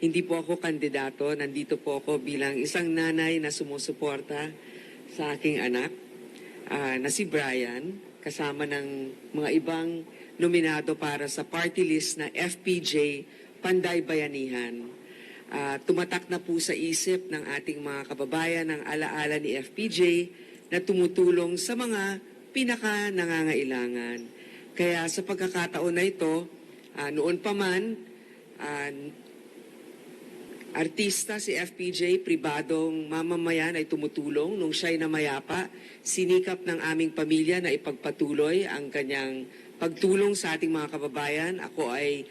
hindi po ako kandidato. Nandito po ako bilang isang nanay na sumusuporta sa aking anak ah, na si Brian kasama ng mga ibang nominado para sa party list na FPJ Panday Bayanihan. Ah, tumatak na po sa isip ng ating mga kababayan ang alaala ni FPJ na tumutulong sa mga pinaka nangangailangan. Kaya sa pagkakataon na ito, ah, noon pa man, ah, artista si FPJ, pribadong mamamayan ay tumutulong nung siya'y namayapa. Sinikap ng aming pamilya na ipagpatuloy ang kanyang pagtulong sa ating mga kababayan. Ako ay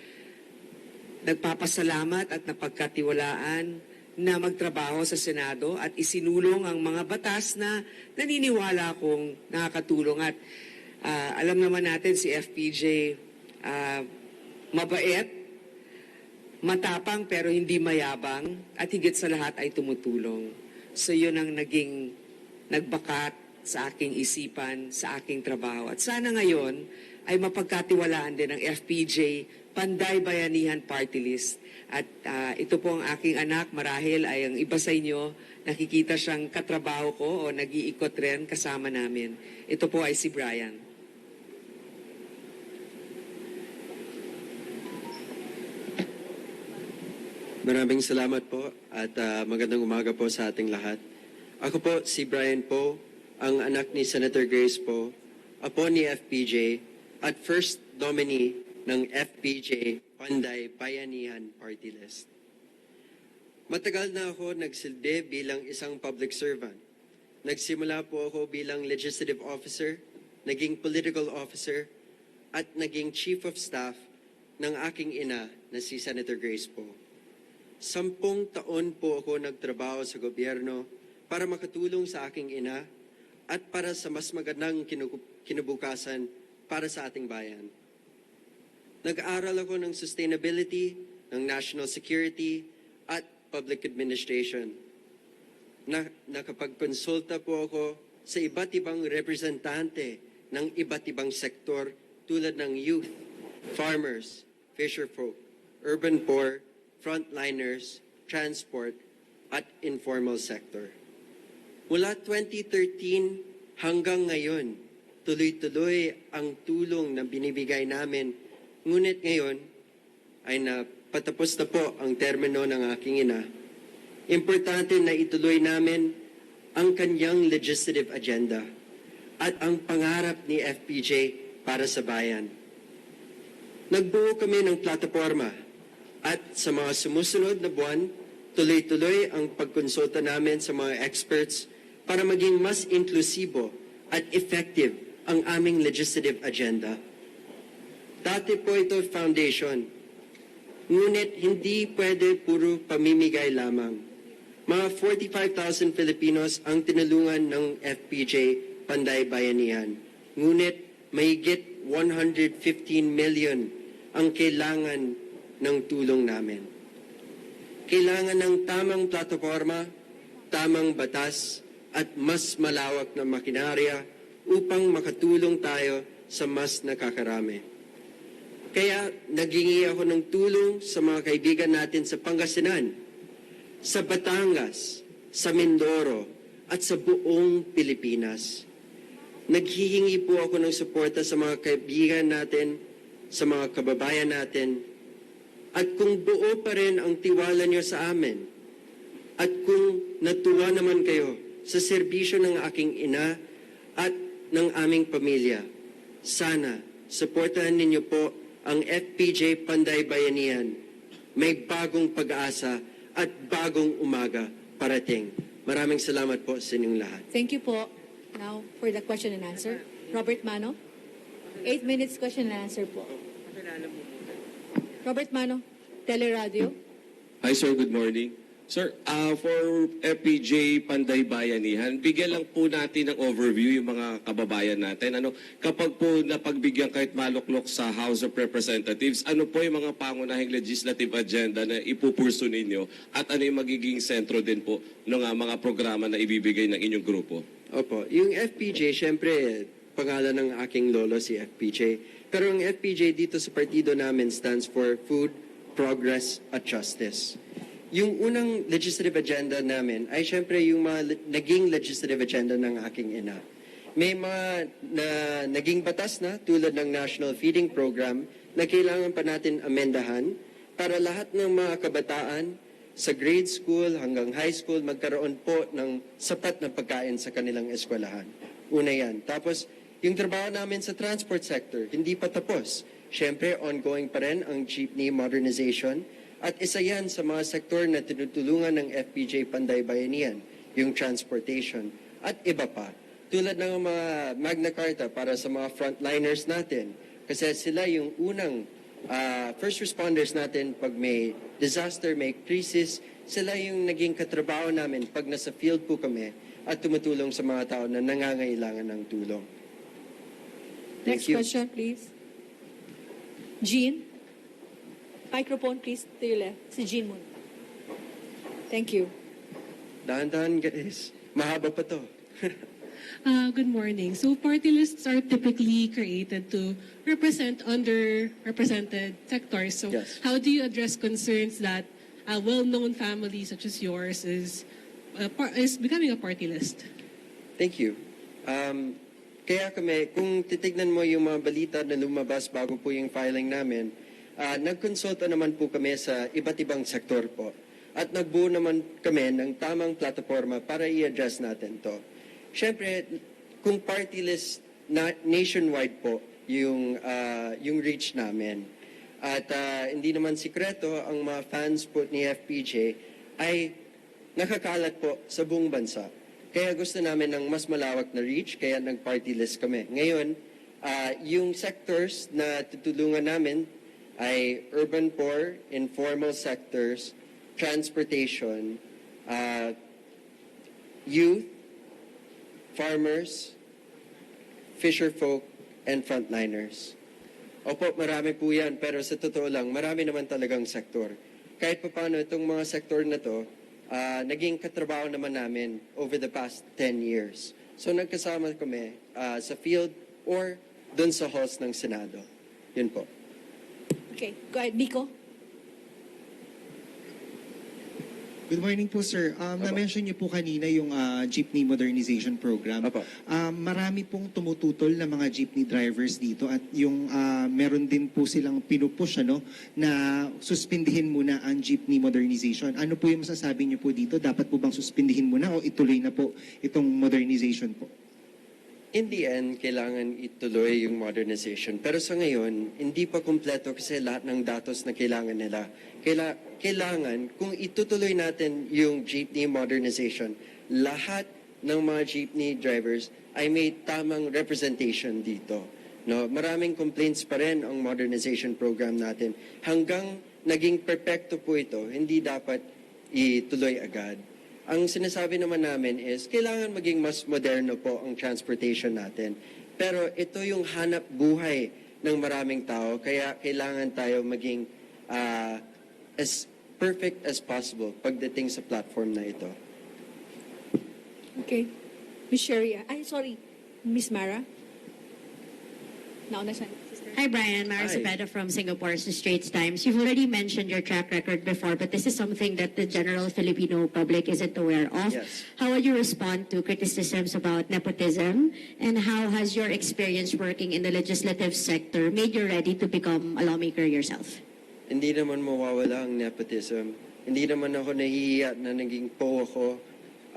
nagpapasalamat at napagkatiwalaan na magtrabaho sa Senado at isinulong ang mga batas na naniniwala kong nakakatulong. At ah, alam naman natin si FPJ ah, mabait, matapang pero hindi mayabang at higit sa lahat ay tumutulong. So yun ang naging nagbakat sa aking isipan, sa aking trabaho. At sana ngayon ay mapagkatiwalaan din ng FPJ Panday Bayanihan Party List. At ah, ito po ang aking anak, marahil ay ang iba sa inyo, nakikita siyang katrabaho ko o nag-iikot rin kasama namin. Ito po ay si Brian. Maraming salamat po at ah, magandang umaga po sa ating lahat. Ako po si Brian Po, ang anak ni Senator Grace Po, apo ni FPJ at first nominee ng FPJ Panday Bayanihan Party List. Matagal na ako nagsilbi bilang isang public servant. Nagsimula po ako bilang legislative officer, naging political officer, at naging chief of staff ng aking ina na si Senator Grace Po. Sampung taon po ako nagtrabaho sa gobyerno para makatulong sa aking ina at para sa mas magandang kinu- kinubukasan para sa ating bayan. Nag-aaral ako ng sustainability, ng national security, at public administration. Na, nakapagkonsulta po ako sa iba't ibang representante ng iba't ibang sektor tulad ng youth, farmers, fisherfolk, urban poor, frontliners, transport, at informal sector. Mula 2013 hanggang ngayon, tuloy-tuloy ang tulong na binibigay namin. Ngunit ngayon ay napatapos na po ang termino ng aking ina. Importante na ituloy namin ang kanyang legislative agenda at ang pangarap ni FPJ para sa bayan. Nagbuo kami ng plataforma at sa mga sumusunod na buwan, tuloy-tuloy ang pagkonsulta namin sa mga experts para maging mas inklusibo at effective ang aming legislative agenda. Dati po ito foundation, ngunit hindi pwede puro pamimigay lamang. Mga 45,000 Filipinos ang tinulungan ng FPJ Panday Bayanihan. Ngunit mahigit 115 million ang kailangan ng tulong namin. Kailangan ng tamang plataforma, tamang batas, at mas malawak na makinarya upang makatulong tayo sa mas nakakarami. Kaya nagingi ako ng tulong sa mga kaibigan natin sa Pangasinan, sa Batangas, sa Mindoro, at sa buong Pilipinas. Naghihingi po ako ng suporta sa mga kaibigan natin, sa mga kababayan natin, at kung buo pa rin ang tiwala niyo sa amin, at kung natuwa naman kayo sa serbisyo ng aking ina at ng aming pamilya, sana suportahan ninyo po ang FPJ Panday Bayanihan. May bagong pag-asa at bagong umaga parating. Maraming salamat po sa inyong lahat. Thank you po. Now, for the question and answer, Robert Mano. Eight minutes question and answer po. Robert Mano, Teleradio. Hi sir, good morning. Sir, ah, for FPJ Panday Bayanihan, bigyan lang po natin ng overview yung mga kababayan natin. Ano, kapag po napagbigyan kahit maluklok sa House of Representatives, ano po yung mga pangunahing legislative agenda na ipupurso ninyo at ano yung magiging sentro din po ng ah, mga programa na ibibigay ng inyong grupo? Opo, yung FPJ, syempre, pangalan ng aking lolo si FPJ. Pero ang FPJ dito sa partido namin stands for Food, Progress at Justice. yung unang legislative agenda namin ay syempre yung mga naging legislative agenda ng aking ina. May mga na, naging batas na tulad ng National Feeding Program na kailangan pa natin amendahan para lahat ng mga kabataan sa grade school hanggang high school magkaroon po ng sapat na pagkain sa kanilang eskwelahan. Una yan. Tapos, yung trabaho namin sa transport sector, hindi pa tapos. Siyempre, ongoing pa rin ang jeepney modernization at isa yan sa mga sektor na tinutulungan ng FPJ Panday Bayanihan, yung transportation at iba pa. Tulad ng mga Magna Carta para sa mga frontliners natin. Kasi sila yung unang ah, first responders natin pag may disaster, may crisis, sila yung naging katrabaho namin pag nasa field po kami at tumutulong sa mga tao na nangangailangan ng tulong. Thank Next you. question, please. Jean? Microphone, please, to your left. Si Jean muna. Thank you. Dahan-dahan guys, mahaba pa to. Uh, good morning. So party lists are typically created to represent underrepresented sectors. So Yes. how do you address concerns that a well-known family such as yours is uh, par- is becoming a party list? Thank you. Um, kaya kami, kung titignan mo yung mga balita na lumabas bago po yung filing namin, uh, nagkonsulta naman po kami sa iba't ibang sektor po. At nagbuo naman kami ng tamang plataforma para i-address natin to. Siyempre, kung party list na nationwide po yung, ah, yung reach namin. At ah, hindi naman sikreto, ang mga fans po ni FPJ ay nakakalat po sa buong bansa. Kaya gusto namin ng mas malawak na reach, kaya nag-party list kami. Ngayon, ah, yung sectors na tutulungan namin ay urban poor, informal sectors, transportation, ah, youth, farmers, fisherfolk, and frontliners. Opo, marami po yan, pero sa totoo lang, marami naman talagang sektor. Kahit pa paano, itong mga sektor na to, ah, naging katrabaho naman namin over the past 10 years. So nagkasama kami ah, sa field or dun sa halls ng Senado. Yun po. Okay, go ahead. Nico? Good morning po, sir. Um, na-mention niyo po kanina yung ah, jeepney modernization program. Apo. Um, marami pong tumututol na mga jeepney drivers dito at yung ah, meron din po silang pinupush ano, na suspindihin muna ang jeepney modernization. Ano po yung masasabi niyo po dito? Dapat po bang suspindihin muna o ituloy na po itong modernization po? In the end, kailangan ituloy yung modernization. Pero sa ngayon, hindi pa kumpleto kasi lahat ng datos na kailangan nila. Kaila, kailangan, kung itutuloy natin yung jeepney modernization, lahat ng mga jeepney drivers ay may tamang representation dito. No, maraming complaints pa rin ang modernization program natin. Hanggang naging perfecto po ito, hindi dapat ituloy agad. Ang sinasabi naman namin is, kailangan maging mas moderno po ang transportation natin. Pero ito yung hanap buhay ng maraming tao, kaya kailangan tayo maging ah, as perfect as possible pagdating sa platform na ito. Okay. Miss Sherry. Ay, sorry. Miss Mara? Nauna siya. Hi, Brian. Mara. Cepeda from Singapore's Straits Times. You've already mentioned your track record before, but this is something that the general Filipino public isn't aware of. Yes. How would you respond to criticisms about nepotism? And how has your experience working in the legislative sector made you ready to become a lawmaker yourself? Hindi naman mawawala ang nepotism. Hindi naman ako nahihiya na naging po ako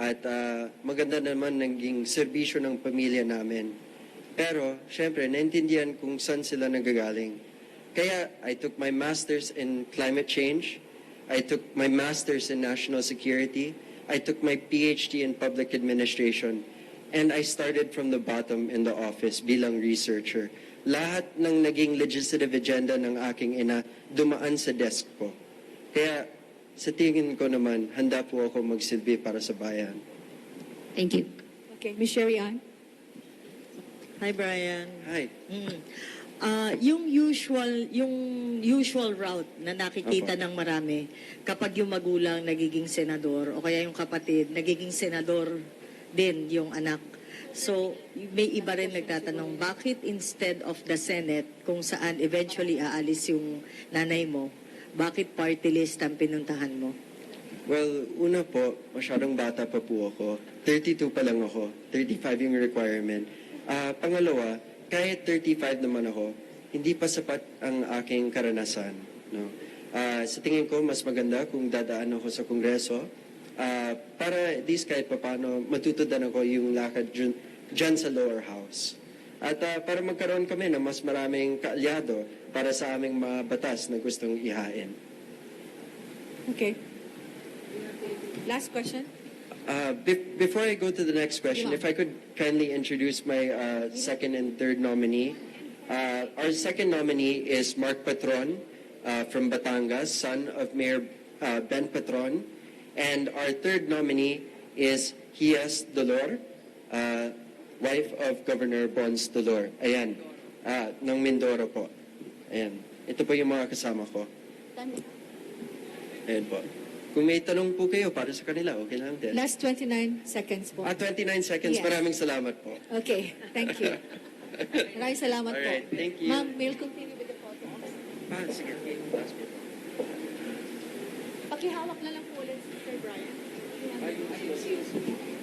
at ah, maganda naman naging serbisyo ng pamilya namin. Pero, syempre, naintindihan kung saan sila nagagaling. Kaya, I took my master's in climate change. I took my master's in national security. I took my PhD in public administration. And I started from the bottom in the office bilang researcher. Lahat ng naging legislative agenda ng aking ina dumaan sa desk ko. Kaya sa tingin ko naman, handa po ako magsilbi para sa bayan. Thank you. Okay. Miss Sherry Ann? Hi, Brian. Hi. Mm. Ah, yung usual yung usual route na nakikita Opo. ng marami kapag yung magulang nagiging senador o kaya yung kapatid nagiging senador din yung anak. So, may iba rin nagtatanong, bakit instead of the Senate, kung saan eventually aalis yung nanay mo, bakit party list ang pinuntahan mo? Well, una po, masyadong bata pa po ako. 32 pa lang ako. 35 yung requirement. Ah, pangalawa, kahit 35 naman ako, hindi pa sapat ang aking karanasan. No? Ah, sa tingin ko, mas maganda kung dadaan ako sa Kongreso ah, para at least kahit papano matutudan ako yung lakad dyan, dyan sa lower house. At ah, para magkaroon kami ng mas maraming kaalyado para sa aming mga batas na gustong ihain. Okay. Last question. Uh, be- before I go to the next question, if I could kindly introduce my uh, second and third nominee. Uh, our second nominee is Mark Patron uh, from Batangas, son of Mayor uh, Ben Patron. And our third nominee is Hias Dolor, uh, wife of Governor Bons Dolor. Ayan, uh, ng Mindoro po. Ayan, ito po yung mga kasama ko. Ayan po. Kung may tanong po kayo para sa kanila, okay lang din. Last 29 seconds po. Ah, 29 seconds. Yes. Maraming salamat po. Okay, thank you. Maraming salamat Alright, po. thank you. Ma'am, we'll continue with the photos. Ah, sige. Last po. Pakihawak na lang po ulit, Sir Brian. Ay, ay, ay, ay.